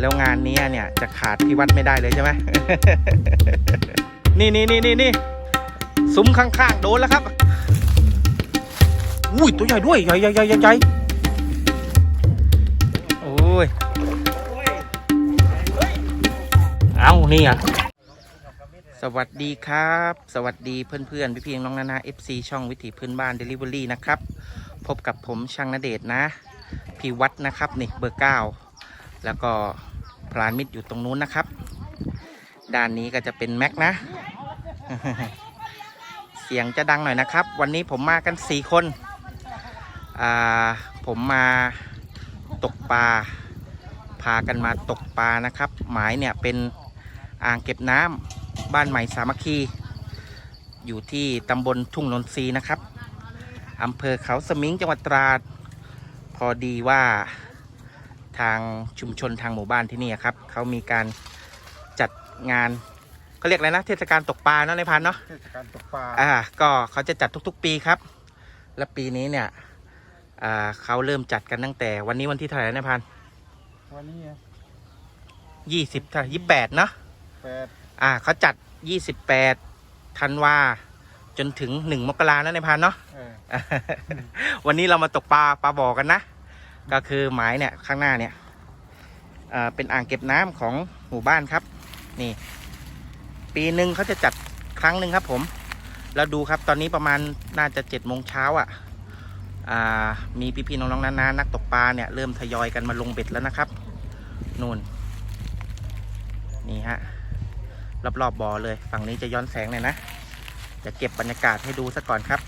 แล้วงานนี้เนี่ยจะขาดพี่วัดไม่ได้เลยใช่ไหมนี่นี่นี่นี่นี่ซุ้มข้างๆโดนแล้วครับ อุ้ยตัวใหญ่ด้วยใหญ่ใหญ่ใหญ่ใหญ่ใหญ่โอ้ย เอานี่อะสวัสดีครับ สวัสดีเพื่อนๆ พี่ๆน้องนานา FC ช่องวิถีพื้นบ้าน Delivery นะครับ พบกับผมช่างนเดชน์นะ พี่วัดนะครับ นี่เบอร์เก้าแล้วก็ พลานมิตรอยู่ตรงนู้นนะครับ ด้านนี้ก็จะเป็นแม็กนะ เสียงจะดังหน่อยนะครับ วันนี้ผมมากัน4คน ผมมาตกปลา พากันมาตกปลานะครับ หมายเนี่ยเป็นอ่างเก็บน้ำบ้านใหม่สามัคคี อยู่ที่ตำบลทุ่งนนทรีนะครับอำเภอเขาสมิงจังหวัดตราด พอดีว่า ทางชุมชนทางหมู่บ้านที่นี่ครับเขามีการจัดงานเขาเรียกอะไรนะ เทศกาลตกปลาเนาะในพันเนาะเทศกาลตกปลาอ่าก็เขาจะจัดทุกๆปีครับ และปีนี้เนี่ยอ่าเขาเริ่มจัดกันตั้งแต่วันนี้วันที่เท่าไหร่นะในพันวันนี้ยี่สิบเท่ายี่แปดเนาะแปดอ่าเขาจัดยี่สิบแปดธันวาจนถึงหนึ่งมกรานะในพันเนาะเออวันนี้เรามาตกปลาปลาบ่อกันนะ ก็คือหมายเนี่ยข้างหน้าเนี่ยเป็นอ่างเก็บน้ำของหมู่บ้านครับ นี่ ปีหนึ่งเขาจะจัดครั้งหนึ่งครับผม แล้วดูครับตอนนี้ประมาณน่าจะเจ็ดโมงเช้าอะอ่ามีพี่ๆน้องๆนานานักตกปลาเนี่ยเริ่มทยอยกันมาลงเบ็ดแล้วนะครับนู่นนี่ฮะรอบๆบบ่อเลย ฝั่งนี้จะย้อนแสงหน่อยนะจะเก็บบรรยากาศให้ดูซะก่อนครับ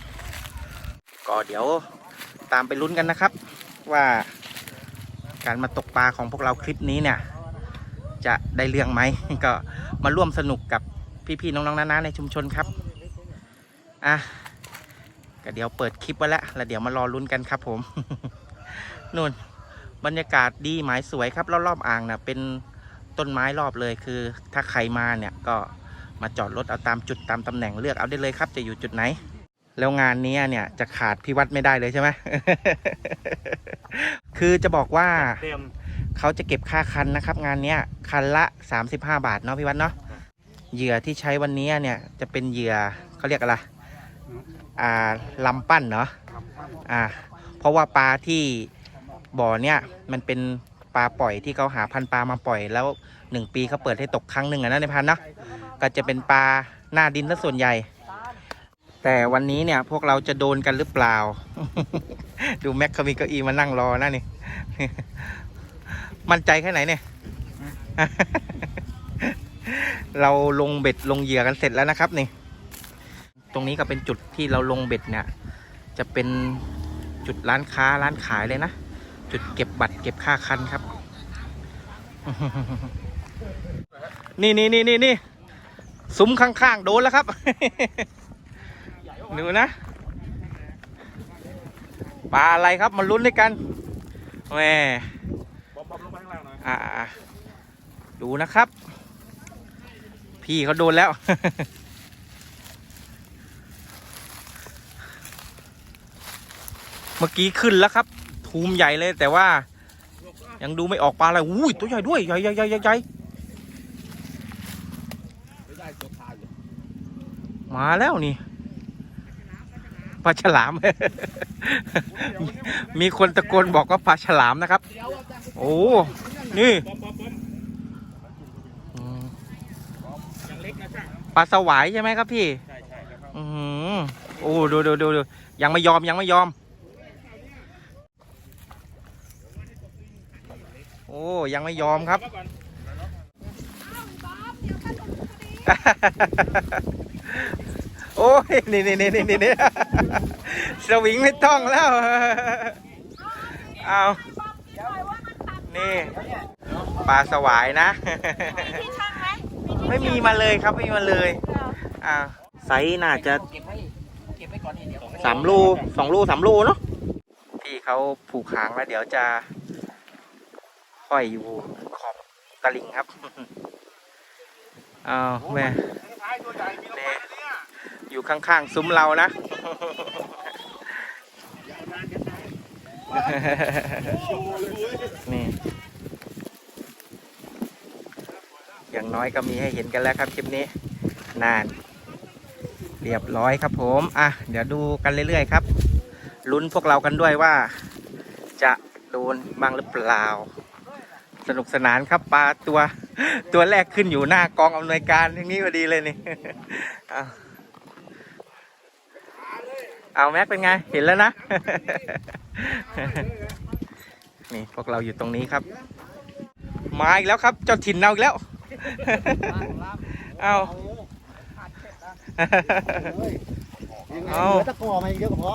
ก็เดี๋ยวตามไปลุ้นกันนะครับ ว่าการมาตกปลาของพวกเราคลิปนี้เนี่ย จะได้เรื่องไหมก็มาร่วมสนุกกับพี่ๆน้องๆน้าๆในชุมชนครับอะก็เดี๋ยวเปิดคลิปไว้แล้วแล้วเดี๋ยวมารอลุ้นกันครับ ผมนู่นบรรยากาศดีหมายสวยครับรอบๆอ่างนะเป็นต้นไม้รอบเลยคือ ถ้าใครมาเนี่ยก็มาจอดรถเอาตามจุดตามตำแหน่งเลือกเอาได้เลยครับ จะอยู่จุดไหน แล้วงานนี้เนี่ยจะขาดพี่วัดไม่ได้เลยใช่ไหม คือจะบอกว่าเต็มเขาจะเก็บค่าคันนะครับ งานเนี้ยคันละ 35 บาทเนาะพี่วัดเนาะเหยื่อที่ใช้วันนี้เนี่ยจะเป็นเหยื่อเขาเรียกอะไรอ่าลำปั้นเนาะอ่า เพราะว่าปลาที่บ่อเนี่ยมันเป็นปลาปล่อยที่เขาหาพันธุ์ปลามาปล่อยแล้วหนึ่งปีเขาเปิดให้ตกครั้งหนึ่งอะนะในพันเนาะก็จะเป็นปลาหน้าดินซะส่วนใหญ่ แต่วันนี้เนี่ยพวกเราจะโดนกันหรือเปล่า ดูแม็กเขามีเก้าอี้มานั่งรอนะนี่ มั่นใจแค่ไหนเนี่ย เราลงเบ็ดลงเหยื่อกันเสร็จแล้วนะครับนี่ ตรงนี้ก็เป็นจุดที่เราลงเบ็ดเนี่ย จะเป็นจุดร้านค้าร้านขายเลยนะ จุดเก็บบัตรเก็บค่าคันครับ นี่นี่นี่นี่นี่ซุ้มข้างๆ โดนแล้วครับ ดูนะปลาอะไรครับมาลุ้นด้วยกันแหมบอมบอมลงไปข้างล่างหน่อยอ่าดูนะครับ พี่เขาโดนแล้ว เมื่อกี้ขึ้นแล้วครับ ทูมใหญ่เลยแต่ว่า ยังดูไม่ออกปลาอะไรอุ้ยตัวใหญ่ด้วยใหญ่ใหญ่ใหญ่ใหญ่ใหญ่ไม่ได้ตัวพาอยู่มาแล้วนี่ ปลาฉลาม มีคนตะโกนบอกว่าปลาฉลามนะครับ โอ้ นี่ปลาสวายใช่ไหมครับพี่อือหือโอ้ดูดูดูดูยังไม่ยอมยังไม่ยอม โอ้ยังไม่ยอมครับก่ อนโอ้ย นี่นี่นี่นี่นี่นี่สวิงไม่ต้องแล้ว เอานี่ปลาสวายนะที่ช่างไหมที่ไม่มีมาเลยครับไม่มีมาเลยอ่าไซส์น่าจะเก็บไว้เก็บไว้ก่อนนี่เดี๋ยวสามลูสองลูสามลูเนาะพี่เขาผูกหางแล้วเดี๋ยวจะห้อยอยู่ขอบตะลิงครับอ้าวแม่ท้ายตัวใหญ่มีรางวัลนะเนี่ย อยู่ข้างๆซุ้มเรานะ นี่ อย่างน้อยก็มีให้เห็นกันแล้วครับคลิปนี้ นาน เรียบร้อยครับผม อะ เดี๋ยวดูกันเรื่อยๆครับลุ้นพวกเรากันด้วยว่า จะโดนบ้างหรือเปล่า สนุกสนานครับปลาตัว ตัวแรกขึ้นอยู่หน้ากองอำนวยการที่นี้พอดีเลยนี่ เอาเอาแม็กเป็นไง เห็นแล้วนะ นี่พวกเราอยู่ตรงนี้ครับ มาอีกแล้วครับเจ้าถิ่นเราอีกแล้ว เอาเอาตะกอมาเยอะกว่าพอ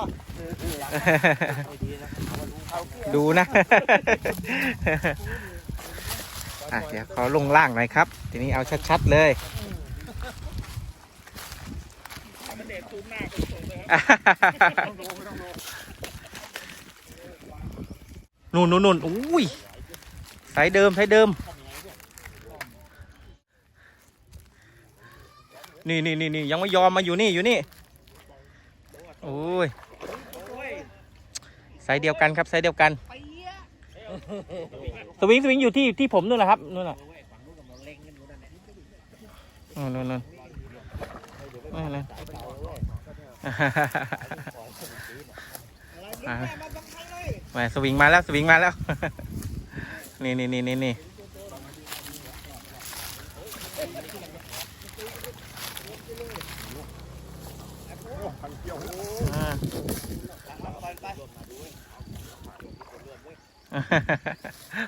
ดูนะอะเดี๋ยวขอลงล่างหน่อยครับ ทีนี้เอาชัดๆเลย นู่นนู่นนู่นอุ้ยสายเดิมสายเดิม นี่นี่นี่นี่ยังไม่ยอมมาอยู่นี่อยู่นี่โอ้ยสายเดียวกันครับสายเดียวกัน สวิงสวิงอยู่ที่ที่ผมนู่นแหละครับนู่นแหละนู่นนู่นนู่นนู่น มาสวิงมาแล้วสวิงมาแล้ว นี่นี่นี่นี่นี่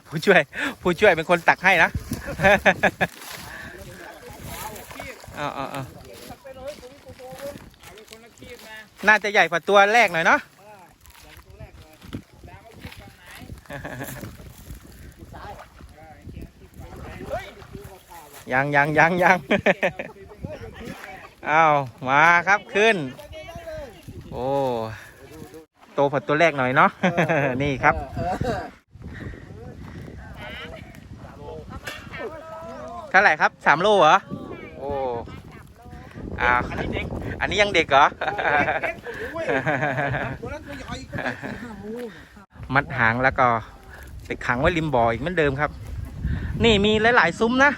ผู้ช่วย ผู้ช่วยเป็นคนตักให้นะอาเอาเอา น่าจะใหญ่กว่าตัวแรกหน่อยเนาะยังยังยังยังเอามาครับขึ้น โอ้โตผัดตัวแรกหน่อยเนาะนี่ครับเท่าไหร่ครับสามโลเหรอโอ้ อ่าอันนี้เด็กอันนี้ยังเด็กเหรอมัดหางแล้วก็ไปขังไว้ริมบ่ออีกเหมือนเดิมครับ นี่มีหลาย ๆ ซุ้มนะ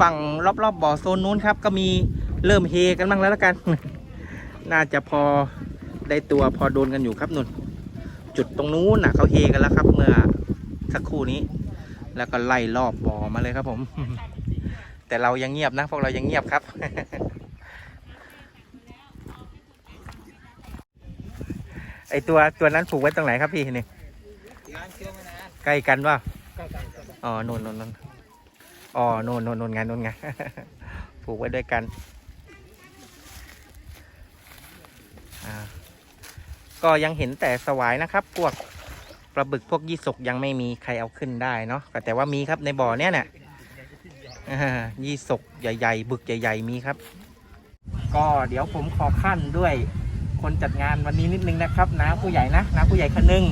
ฝั่งรอบๆบ่อโซนนู้นครับ ก็มีเริ่มเฮกันบ้างแล้วละกัน น่าจะพอได้ตัวพอโดนกันอยู่ครับนุ่น จุดตรงนู้นน่ะเขาเฮกันแล้วครับเมื่อสักครู่นี้ แล้วก็ไล่รอบบ่อมาเลยครับผม แต่เรายังเงียบนะพวกเรายังเงียบครับ ไอตัวตัวนั้นผูกไว้ตรงไหนครับพี่นี่ใกล้กันว่าอ๋อนู่นนู่นนู่นอ๋อนู่นนู่นนู่นไงนู่นไงผูกไว้ด้วยกันอ่าก็ยังเห็นแต่สวายนะครับ พวกปลาบึกพวกยี่สกยังไม่มีใครเอาขึ้นได้เนาะก็แต่ว่ามีครับในบ่อเนี้ยเนี่ยอ่ายี่สกใหญ่ ๆ บึกใหญ่ ๆ มีครับ ก็เดี๋ยวผมขอขั้นด้วย คนจัดงานวันนี้นิดนึงนะครับน้าผู้ใหญ่นะน้าผู้ใหญ่คนนึง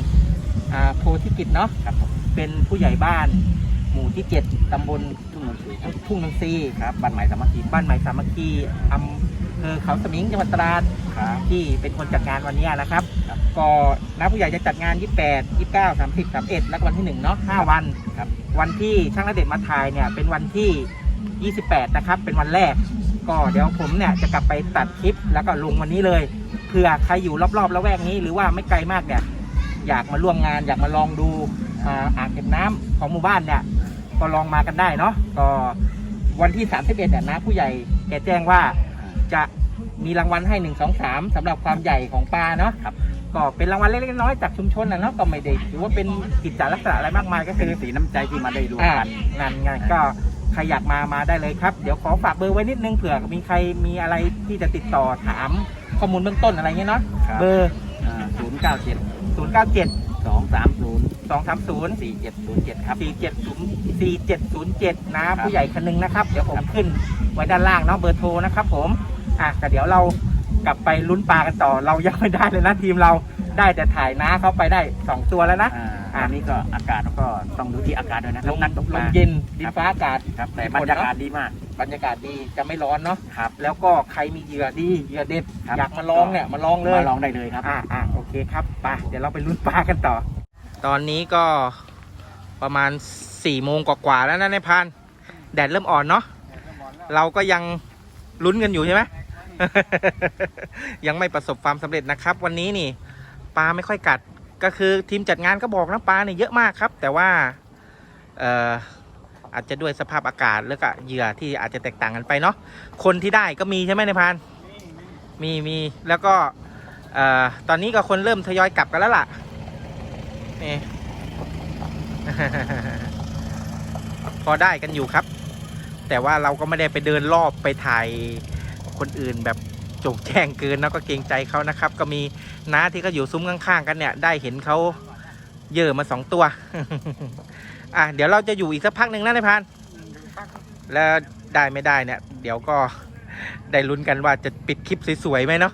อ่าโพธิกิจเนาะครับเป็นผู้ใหญ่บ้าน หมู่ที่เจ็ดตำบลทุ่งนนทรีทุ่งนนทรีครับบ้านใหม่สามัคคีบ้านใหม่สามัคคีอำเภอเขาสมิงจังหวัดตราดที่เป็นคนจัดงานวันนี้นะครับก็น้าผู้ใหญ่จะจัดงาน 28 29 30 31แล้วก็วันที่1เนาะ5วันครับ วันที่ช่างระเด็ดมาถ่ายเนี่ยเป็นวันที่ 28 นะครับ เป็นวันแรก ก็เดี๋ยวผมเนี่ยจะกลับไปตัดคลิปแล้วก็ลงวันนี้เลยเผื่อใครอยู่รอบๆละแวกนี้หรือว่าไม่ไกลมากเนี่ยอยากมาร่วมงาน อยากมาลองดูอ่าอ่างเก็บน้ำของหมู่บ้านเนี่ยก็ลองมากันได้เนาะก็วันที่ 31เนี่ยนะผู้ใหญ่แกแจ้งว่าจะมีรางวัลให้ 1 2 3สำหรับความใหญ่ของปลาเนาะครับก็เป็นรางวัลเล็กๆน้อยๆจากชุมชนนะเนาะก็ไม่ได้ถือว่าเป็นกิจจลักษณะอะไรมากมายก็คือสีน้ำใจที่มาได้ดูอ่ากันนั่นไงก็ใครอยากมามาได้เลยครับ เดี๋ยวขอฝากเบอร์ไว้นิดนึงเผื่อมีใครมีอะไรที่จะติดต่อถาม ข้อมูลเบื้องต้นอะไรเงี้ยเนาะครับ เบอร์ศูนย์เก้าเจ็ด0 9 7สองสามศูนย์2 3 0สี่เจ็ดศูนย์เจ็ดครับ4 7 0 4 7 0 7นะผู้ใหญ่คนนึงนะครับ เดี๋ยวผมขึ้นไว้ด้านล่างเนาะเบอร์โทรนะครับผมอะแต่เดี๋ยวเรากลับไปลุ้นปลากันต่อ เรายังไม่ได้เลยนะทีมเราได้แต่ถ่ายน้าเขาไปได้2ตัวแล้วนะอ่า อันนี้ก็อากาศก็ต้องดูที่อากาศด้วยนะลลมมนัดตกลมามเย็นดินฟ้าอากาศ ครับแต่บรรยากาศดีมาก บรรยากาศดีจะไม่ร้อนเนาะครับ แล้วก็ใครมีเหยื่อดีเหยื่อเด็ดครับ อยากมาลองเนี่ยมาลองเลย มาลองได้เลยครับ อ่าอ่าโอเคครับไปเดี๋ยวเราไปลุ้นปลากันต่อ ตอนนี้ก็ประมาณ4ี่โมงกว่าๆแล้วนะในายพราน แดดเริ่มอ่อนเนาะเราก็ยังลุ้นกันอยู่ใช่ไหม ยังไม่ประสบความสำเร็จนะครับ วันนี้นี่ปลาไม่ค่อยกัดก็คือทีมจัดงานก็บอกนะปลาเนี่ยเยอะมากครับ แต่ว่าเอ่อ อาจจะด้วยสภาพอากาศแล้วก็เหยื่อที่อาจจะแตกต่างกันไปเนาะคนที่ได้ก็มีใช่ไหมในพานมีมีแล้วก็เอ่อตอนนี้ก็คนเริ่มทยอยกลับกันแล้วล่ะนี่พอได้กันอยู่ครับ แต่ว่าเราก็ไม่ได้ไปเดินรอบไปถ่ายคนอื่นแบบจงแจ้งเกินแล้วก็เกรงใจเขานะครับ ก็มีน้าที่ก็อยู่ซุ้มข้างๆกันเนี่ย ได้เห็นเขาเยอะมาสองตัว อะเดี๋ยวเราจะอยู่อีกสักพักหนึ่งนะนายพาน แล้วได้ไม่ได้เนี่ย เดี๋ยวก็ได้ลุ้นกันว่าจะปิดคลิปสวยๆไหมเนาะ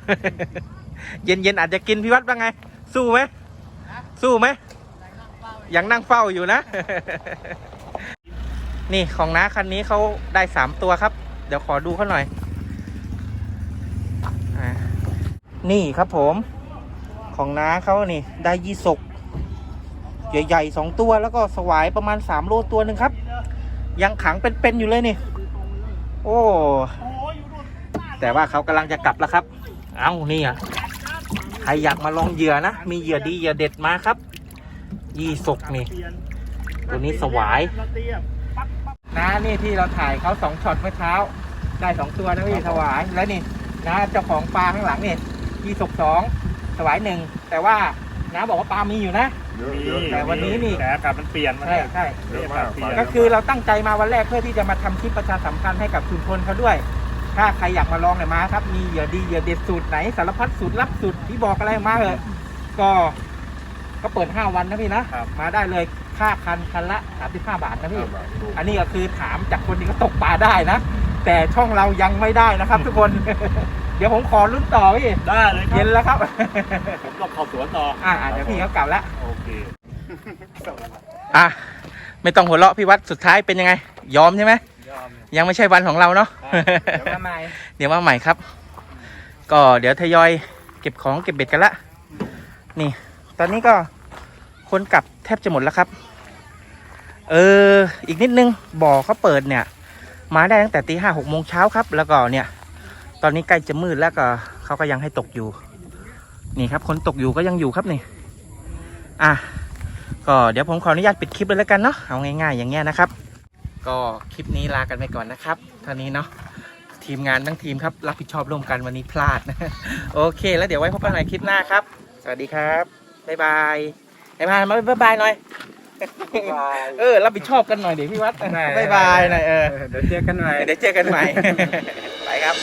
เย็นๆอาจจะกินพี่วัดว่าไง สู้ไหมสู้ไหมยังนั่งเฝ้าอยู่นะ นี่ของน้าคันนี้เขาได้สามตัวครับ เดี๋ยวขอดูเขาหน่อย นี่ครับผม ของน้าเขานี่ ได้ยี่สก ใหญ่ๆสองตัวแล้วก็สวายประมาณสามโลตัวหนึ่งครับ ยังขังเป็นๆอยู่เลยนี่ โอ้แต่ว่าเขากำลังจะกลับแล้วครับ เอ้านี่อะใครอยากมาลองเหยื่อนะ มีเหยื่อดีเหยื่อเด็ดมาครับ ยี่สกนี่ ตัวนี้สวายน้านี่ที่เราถ่ายเขาสองช็อตเมื่อเช้า ได้สองตัวนะพี่สวายแล้วนี่นะเจ้าของปลาข้างหลังนี่ยี่สกสองสวายหนึ่งแต่ว่าน้าบอกว่าปลามีอยู่นะ แต่วันนี้นี่ แต่อากาศมันเปลี่ยนมันใช่เนี่ยใช่ เยอะมากเปลี่ยนก็คือเราตั้งใจมาวันแรกเพื่อที่จะมาทำคลิปประชาสัมพันธ์ให้กับชุมชนเขาด้วย ถ้าใครอยากมาลองเนี่ยมาครับ มีเหยื่อดีเหยื่อเด็ดสูตรไหนสารพัดสูตรลับสูตรที่บอกอะไรมาเถอะก็ ก็เปิด 5 วันนะพี่นะมาได้เลยค่าคันคันละ35บาทนะพี่ อันนี้ก็คือถามจากคนที่เขาตกปลาได้นะ แต่ช่องเรายังไม่ได้นะครับทุกคน เดี๋ยวผมขอลุ้นต่อพี่ได้เลยคเย็รับนแล้วครับ ผมต้องเข้าสวนต่ออ่าเดี๋ยวพี่เขากลับแล้วโอเคอะไม่ต้องหัวเราะพี่วัดสุดท้ายเป็นยังไง ยอมใช่ไหมยอม ยังไม่ใช่วันของเราเนาะ เดี๋ยวมาใหม่ เดี๋ยวมาใหม่ครับ ก็เดี๋ยวทยอยเก็บของเก็บเบ็ดกันละ นี่ ตอนนี้ก็คนกลับแทบจะหมดแล้วครับ เออ อีกนิดนึงบ่อเขาเปิดเนี่ย มาได้ตั้งแต่ตีห้าหกโมงเช้าครับ แล้วก็เนี่ย ตอนนี้ใกล้จะมืดแล้วก็เขาก็ยังให้ตกอยู่ นี่ครับ คนตกอยู่ก็ยังอยู่ครับนี่ อะก็เดี๋ยวผมขออนุญาตปิดคลิปเลยแล้วกันเนาะเอาง่ายๆ อย่างเงี้ยนะครับ ก็คลิปนี้ลากันไปก่อนนะครับเท่านี้เนาะทีมงานทั้งทีมครับ รับผิดชอบร่วมกันวันนี้พลาดนะโอเค แล้วเดี๋ยวไว้พบกันใหม่คลิปหน้าครับ สวัสดีครับบ๊ายบายบ๊ายบายมาบ๊ายบายหน่อยเออรับผิดชอบกันหน่อยเดี๋ยวพี่วัดบ๊ายบายหน่อยเออเดี๋ยวเจอกันใหม่เดี๋ยวเจอกันใหม่ไปครับ